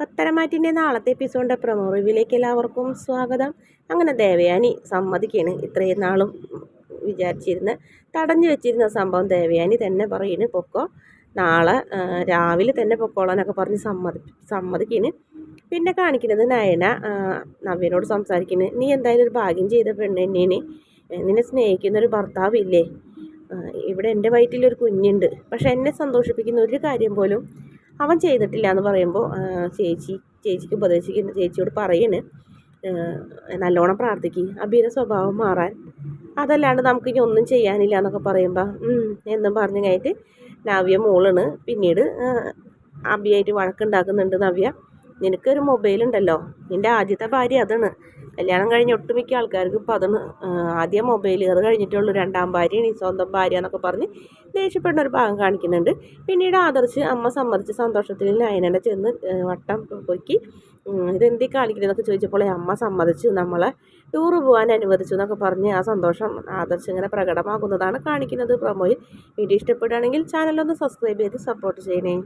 പത്തരമാറ്റിന്റെ നാളത്തെ എപ്പിസോഡിന്റെ പ്രൊമോ റിവ്യൂലേക്ക് എല്ലാവർക്കും സ്വാഗതം. അങ്ങനെ ദേവയാനി സമ്മതിക്കാണ്. ഇത്രയും നാളും വിചാരിച്ചിരുന്ന് തടഞ്ഞു വെച്ചിരുന്ന സംഭവം ദേവയാനി തന്നെ പറയുന്നു പൊക്കോ. നാളെ രാവിലെ തന്നെ പൊക്കോളാനൊക്കെ പറഞ്ഞ് സമ്മതി സമ്മതിക്കാണ്. പിന്നെ കാണിക്കുന്നത് നയന നവ്യനോട് സംസാരിക്കുന്നത് നീ എന്തായാലും ഒരു ഭാഗ്യം ചെയ്ത പെണ്ണെന്നേനെ നിന്നെ സ്നേഹിക്കുന്ന ഒരു ഭർത്താവില്ലേ ഇവിടെ എന്റെ വയറ്റിലൊരു കുഞ്ഞുണ്ട്. പക്ഷെ എന്നെ സന്തോഷിപ്പിക്കുന്ന ഒരു കാര്യം പോലും അവൻ ചെയ്തിട്ടില്ല എന്ന് പറയുമ്പോൾ ചേച്ചി ചേച്ചിക്ക് ഉപദേശിക്കുന്ന ചേച്ചിയോട് പറയണ്. നല്ലോണം പ്രാർത്ഥിക്കും. അബീന്റെ സ്വഭാവം മാറാൻ. അതല്ലാണ്ട് നമുക്ക് ഇനി ഒന്നും ചെയ്യാനില്ല എന്നൊക്കെ പറയുമ്പോൾ എന്നും പറഞ്ഞു കഴിഞ്ഞിട്ട് നവ്യ മോളാണ്. പിന്നീട് അബിയായിട്ട് വഴക്കുണ്ടാക്കുന്നുണ്ട് നവ്യ. നിനക്കൊരു മൊബൈൽ ഉണ്ടല്ലോ. നിന്റെ ആദ്യത്തെ ഭാര്യ അതാണ്. കല്യാണം കഴിഞ്ഞ ഒട്ടുമിക്ക ആൾക്കാർക്ക് ഇപ്പോൾ അതാണ് ആദ്യം മൊബൈൽ അത് കഴിഞ്ഞിട്ടുള്ളൂ രണ്ടാം ഭാര്യ നീ സ്വന്തം ഭാര്യ എന്നൊക്കെ പറഞ്ഞ് ദേഷ്യപ്പെടുന്ന ഒരു ഭാഗം കാണിക്കുന്നുണ്ട്. പിന്നീട് ആദർശ് അമ്മ സമ്മതിച്ച് സന്തോഷത്തിൽ നയനനെ ചെന്ന് വട്ടം പൊക്കി ഇതെന്തി കാണിക്കുന്നതൊക്കെ ചോദിച്ചപ്പോൾ അമ്മ സമ്മതിച്ചു. നമ്മളെ ടൂർ പോകാൻ അനുവദിച്ചു എന്നൊക്കെ പറഞ്ഞ് ആ സന്തോഷം ആദർശ് ഇങ്ങനെ പ്രകടമാകുന്നതാണ് കാണിക്കുന്നത് പ്രൊമോയിൽ വീഡിയോ ഇഷ്ടപ്പെടുകയാണെങ്കിൽ ചാനലൊന്ന് സബ്സ്ക്രൈബ് ചെയ്ത് സപ്പോർട്ട് ചെയ്യണേ.